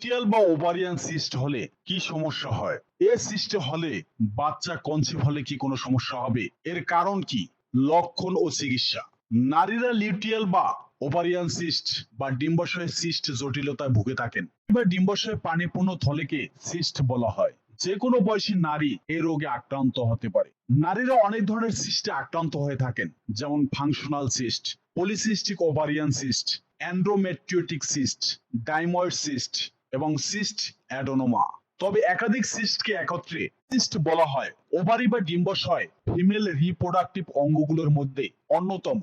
Luteal বা ovarian cyst হলে কি সমস্যা হয়? এ সিস্ট হলে বাচ্চা কনসিভ হলে কি কোনো সমস্যা হবে? এর কারণ কি? লক্ষণ ও চিকিৎসা। নারীরা লিউটিয়াল বা ওভারিয়ান সিস্ট বা ডিম্বাশয় সিস্ট জটিলতায় ভুগে থাকেন। এবার ডিম্বাশয় পানিপূর্ণ থলেকে সিস্ট বলা হয়। যে কোনো বয়সী নারী এই রোগে আক্রান্ত হতে পারে। নারীরা অনেক ধরনের সিস্টে আক্রান্ত হয়ে থাকেন, যেমন functional cyst polycystic ovarian cyst endometriotic cyst dermoid cyst এবং সিস্ট অ্যাডোনোমা তবে একাধিক সিস্টকে একত্রে সিস্ট বলা হয়। ওভারি বা ডিম্বাশয় ফিমেল রিপ্রোডাক্টিভ অঙ্গগুলোর মধ্যে অন্যতম।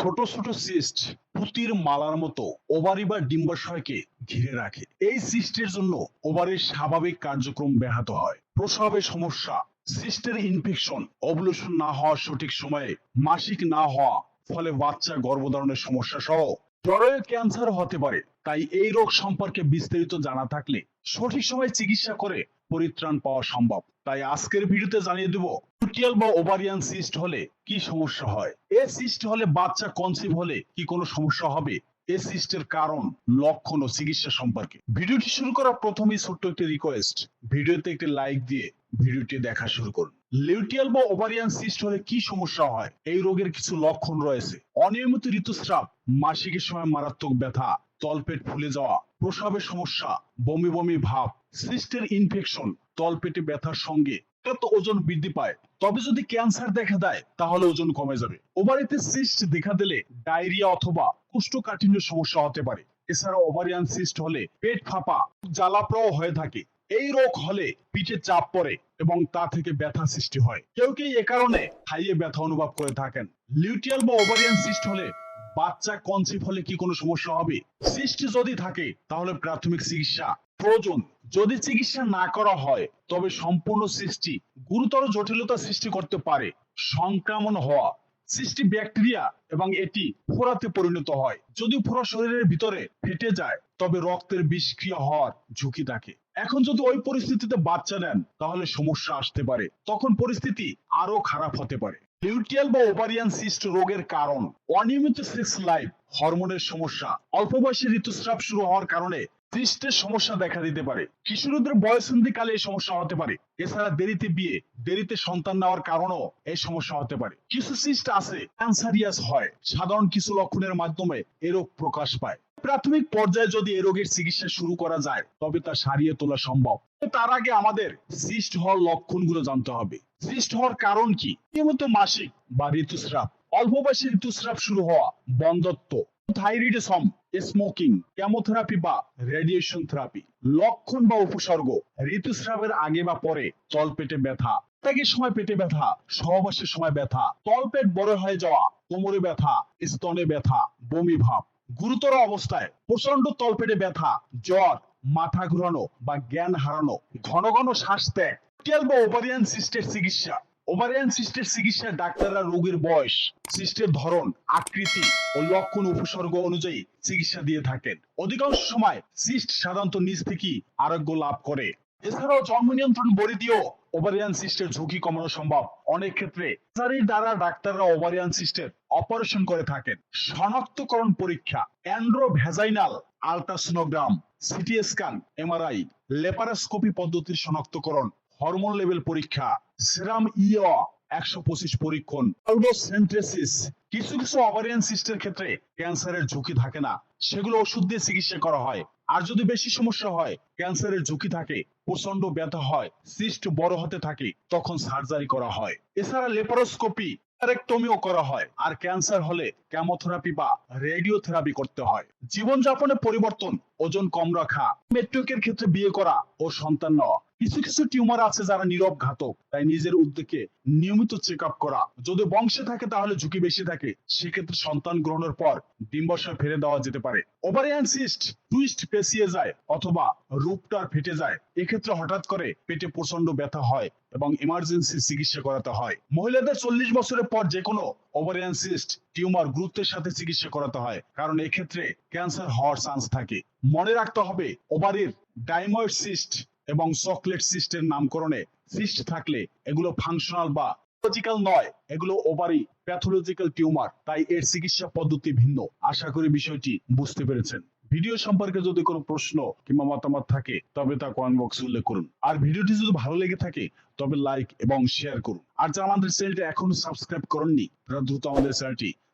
ছোট ছোট সিস্ট পুতির মালার মতো ওভারি বা ডিম্বাশয়কে ঘিরে রাখে। এই সিস্টের জন্য ওভারির স্বাভাবিক কার্যক্রম ব্যাহত হয়। প্রসবের সমস্যা সিস্টের ইনফেকশন অবলুশন না হওয়া সঠিক সময়ে মাসিক না হওয়া, ফলে বাচ্চা গর্ভধারণের সমস্যা সহ জরায়ু ক্যান্সার হতে পারে। তাই এই রোগ সম্পর্কে বিস্তারিত জানা থাকলে সঠিক সময়ে চিকিৎসা করে পরিত্রাণ পাওয়া সম্ভব। তাই আজকের ভিডিওতে জানিয়ে দেব লুটিয়াল বা ওভারিয়ান সিস্ট হলে কি সমস্যা হয়? এ সিস্ট হলে বাচ্চা কনসিভ হলে কি কোনো সমস্যা হবে? এ সিস্টের কারণ, লক্ষণ ও চিকিৎসা সম্পর্কে। ভিডিওটি শুরু করার প্রথমেই ছোট্ট একটি রিকোয়েস্ট ভিডিওতে একটি লাইক দিয়ে ভিডিওটি দেখা শুরু করুন। লিউটিয়াল বা ওভারিয়ান সিস্ট হলে কি সমস্যা হয়? এই রোগের কিছু লক্ষণ রয়েছে। অনিয়মিত ঋতুস্রাব, মাসিকের সময় মারাত্মক ব্যথা, তলপেট ফুলে যাওয়া প্রসাবের সমস্যা, বমি বমি ভাব সিস্টের ইনফেকশন তলপেটে ব্যথার সঙ্গে। তো ওজন বৃদ্ধি পায়। তবে যদি ক্যান্সার দেখা দেয়, তাহলে ওজন কমে যাবে। ওভারিতে সিস্ট দেখা দিলে ডায়রিয়া অথবা কোষ্ঠকাঠিন্যের সমস্যা হতে পারে। এছাড়া ওভারিয়ান সিস্ট হলে পেট ফাঁপা জ্বালাপ্রাও হয়ে থাকে। এই রোগ হলে পিঠে চাপ পড়ে এবং তা থেকে ব্যথা সৃষ্টি হয়। কেউ কেউ এ কারণে খাইয়ে ব্যথা অনুভব করে থাকেন। লিউটিয়াল বা ওভারিয়ান সিস্ট হলে বাচ্চা কনসিভ হলে কি কোনো সমস্যা হবে? সিস্ট যদি থাকে, তাহলে প্রাথমিক চিকিৎসা প্রয়োজন। যদি চিকিৎসা না করা হয়, তবে সম্পূর্ণ সৃষ্টি গুরুতর জটিলতা সৃষ্টি করতে পারে। সংক্রমণ হওয়া সৃষ্টি ব্যাকটেরিয়া এবং এটি ফোড়াতে পরিণত হয়। যদি ফোড়া শরীরের ভিতরে ফেটে যায়, তবে রক্তের বিষক্রিয়া হওয়ার ঝুঁকি থাকে। এখন যদি ওই পরিস্থিতিতে বাচ্চা নেন, তাহলে সমস্যা আসতে পারে। তখন পরিস্থিতি আরও খারাপ হতে পারে। লিউটিয়াল বা ওভারিয়ান সিস্ট রোগের কারণ, অনিয়মিত সেক্স লাইফ হরমোনের সমস্যা, অল্প বয়সে ঋতুস্রাব শুরু হওয়ার কারণে সিস্টের সমস্যা দেখা দিতে পারে। কিশোরীদের বয়সন্ধিকালে এই সমস্যা হতে পারে। এছাড়া দেরিতে বিয়ে, দেরিতে সন্তান নেওয়ার কারণেও এই সমস্যা হতে পারে। কিছু সিস্ট আছে ক্যান্সারিয়াস হয়। সাধারণ কিছু লক্ষণের মাধ্যমে এ রোগ প্রকাশ পায়। প্রাথমিক পর্যায়ে যদি এ রোগের চিকিৎসা শুরু করা যায়, তবে তা সারিয়ে তোলা সম্ভব। তার আগে আমাদের সিস্ট হওয়ার লক্ষণগুলো জানতে হবে। সিস্ট হওয়ার কারণ কি? নিয়মিত মাসিক বা ঋতুস্রাব। অল্প বয়সে ঋতুস্রাব শুরু হওয়া বন্ধত্ব। থাইরয়েডিজম স্মোকিং কেমোথেরাপি বা রেডিয়েশন থেরাপি লক্ষণ বা উপসর্গ, ঋতুস্রাবের আগে বা পরে ব্যথা, ত্যাগের সময় পেটে ব্যথা, সহবাসের সময় ব্যথা তলপেট বড় হয়ে যাওয়া, কোমরে ব্যথা, স্তনে ব্যথা, বমি ভাব, গুরুতর অবস্থায় প্রচণ্ড তলপেটে ব্যথা, জ্বর, মাথা ঘুরানো বা জ্ঞান হারানো, ঘন ঘন শ্বাস ত্যাগ বা ওভারিয়ান সিস্টের চিকিৎসা। ওভারিয়ান সিস্টের চিকিৎসা ডাক্তাররা রোগীর বয়স সিস্টের ধরন, আকৃতি ও লক্ষণ উপসর্গ অনুযায়ী চিকিৎসা দিয়ে থাকেন। অধিকাংশ সময় সিস্ট সাধারণত নিজ থেকেই আরোগ্য লাভ করে। এছাড়াও জন্ম নিয়ন্ত্রণ বড়ি দিয়েও ওভারিয়ান সিস্টের ঝুঁকি কমানো সম্ভব। অনেক ক্ষেত্রে সার্জারির দ্বারা ডাক্তাররা ওভারিয়ান সিস্টের অপারেশন করে থাকেন। শনাক্তকরণ পরীক্ষা endo vaginal ultrasonogram CT scan MRI laparoscopy পদ্ধতির শনাক্তকরণ হরমোন লেভেল পরীক্ষা সেরাম ইয়া একশো পঁচিশ পরীক্ষণ সেন্ট্রেসিস কিছু কিছু ওভারিয়ান সিস্টের ক্ষেত্রে ক্যান্সারের ঝুঁকি থাকে না, সেগুলো ওষুধ দিয়ে চিকিৎসা করা হয়। আর যদি বেশি সমস্যা হয় ক্যান্সারের ঝুঁকি থাকে প্রচণ্ড ব্যথা হয় সিস্ট বড় হতে থাকে, তখন সার্জারি করা হয়। এছাড়া লেপারোস্কোপি hysterectomy ও করা হয়। আর ক্যান্সার হলে কেমোথেরাপি বা রেডিওথেরাপি করতে হয়। জীবনযাপনে পরিবর্তন, ওজন কম রাখা মেট্রিকের ক্ষেত্রে বিয়ে করা ও সন্তান নেওয়া। কিছু কিছু টিউমার আছে যারা নীরব ঘাতক, তাই নিজের উদ্যোগে নিয়মিত চেক করা। যদি বংশে থাকে তাহলে ঝুঁকি বেশি থাকে, সেক্ষেত্রে সন্তান গ্রহণের পর ডিম্বাশয় ফেলে দেওয়া যেতে পারে। ওভারিয়ান সিস্ট টুইস্ট পেঁচিয়ে যায় অথবা রূপটার ফেটে যায়, এক্ষেত্রে হঠাৎ করে পেটে প্রচণ্ড ব্যথা হয় এবং ইমার্জেন্সি চিকিৎসা করাতে হয়। মহিলাদের চল্লিশ বছরের পর যে কোনো ওভারিয়ান সিস্ট টিউমার গুরুত্বের সাথে চিকিৎসা করাতে হয়, কারণ এক্ষেত্রে ক্যান্সার হওয়ার চান্স থাকে। মনে রাখতে হবে, ওভারির ডাইময়েড সিস্ট এবং চকলেট সিস্টের নামকরণে সিস্ট থাকলে এগুলো ফাংশনাল বা লজিক্যাল নয়, এগুলো ওভারি প্যাথোলজিক্যাল টিউমার তাই এর চিকিৎসা পদ্ধতি ভিন্ন। আশা করি বিষয়টি বুঝতে পেরেছেন। ভিডিও সম্পর্কে যদি কোনো প্রশ্ন কিংবা মতামত থাকে, তবে তা কমেন্ট বক্সে উল্লেখ করুন। আর ভিডিওটি যদি ভালো লেগে থাকে, তবে লাইক এবং শেয়ার করুন। আর যারা আমাদের চ্যানেলটি এখনও সাবস্ক্রাইব করেননি, তারা দ্রুত আমাদের চ্যানেলটি